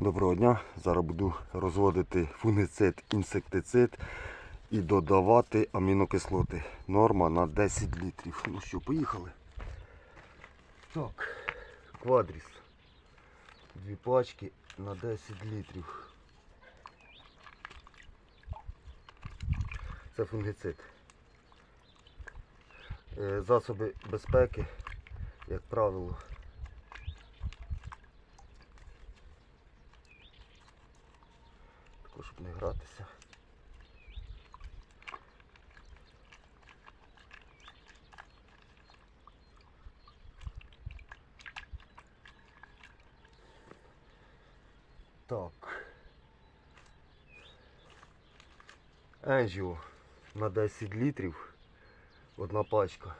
Доброго дня. Зараз буду розводити фунгицид, інсектицид і додавати амінокислоти. Норма на 10 літрів. Ну що, поїхали. Так, квадріс. Дві пачки на 10 літрів. Це фунгицид. Е, Засоби безпеки, як правило, також щоб не гратися. Так. Енжіо на 10 літрів. Одна пачка.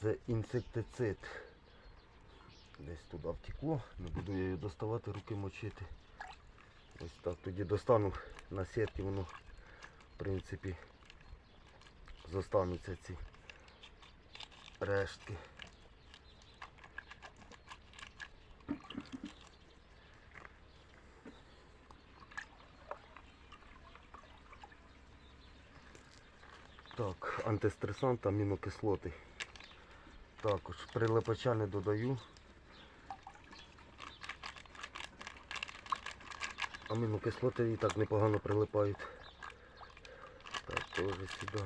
Це інсектицид. Десь туди втекло, не буду я її доставати, руки мочити. Ось так тоді достану на сітки, воно в принципі зостануться ці рештки. Так, антистресант, амінокислоти. Також прилипача не додаю. Амінокислоти і так непогано прилипають. Так, теж сюди.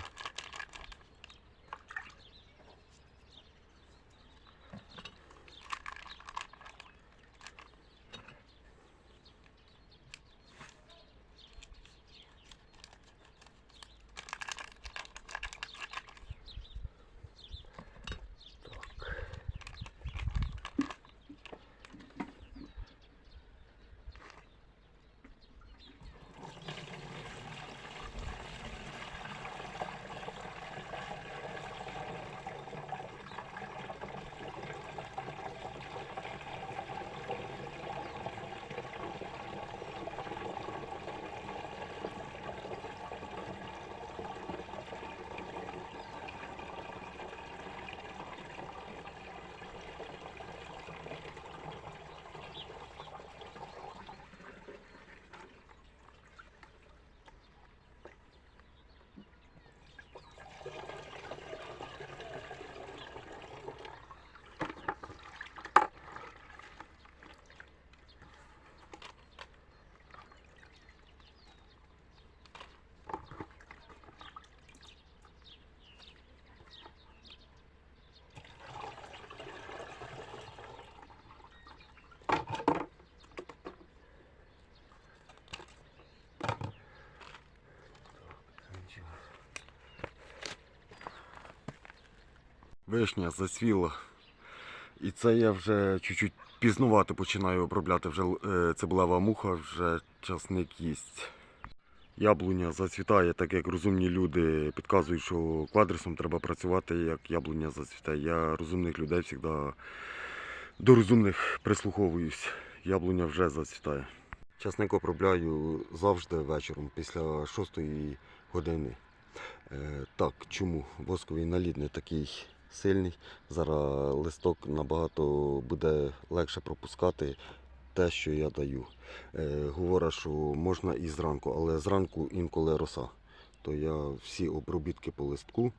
Вишня засвіла. І це я вже чуть-чуть пізнувати починаю обробляти. Вже е, цибулева муха, вже часник їсть. Яблуня зацвітає, так як розумні люди підказують, що квадрисом треба працювати, як яблуня зацвітає. Я розумних людей завжди до розумних прислуховуюсь. Яблуня вже зацвітає. Часник обробляю завжди вечором після 6 години. Е, так, чому? Восковий наліт не такий сильний. Зараз листок набагато буде легше пропускати те, що я даю. Е, говорять, що можна і зранку, але зранку інколи роса. То я всі обробітки по листку,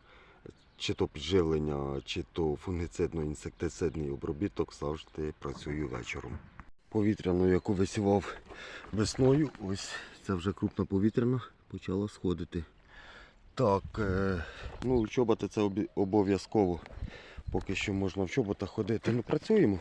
чи то підживлення, чи то фунгицидно-інсектицидний обробіток завжди працюю вечором. Повітряну, яку висівав весною, ось це вже крупна повітряна, почала сходити. Так, е, ну чоботи це обов'язково. Поки що можна в чоботах ходити. Ну працюємо.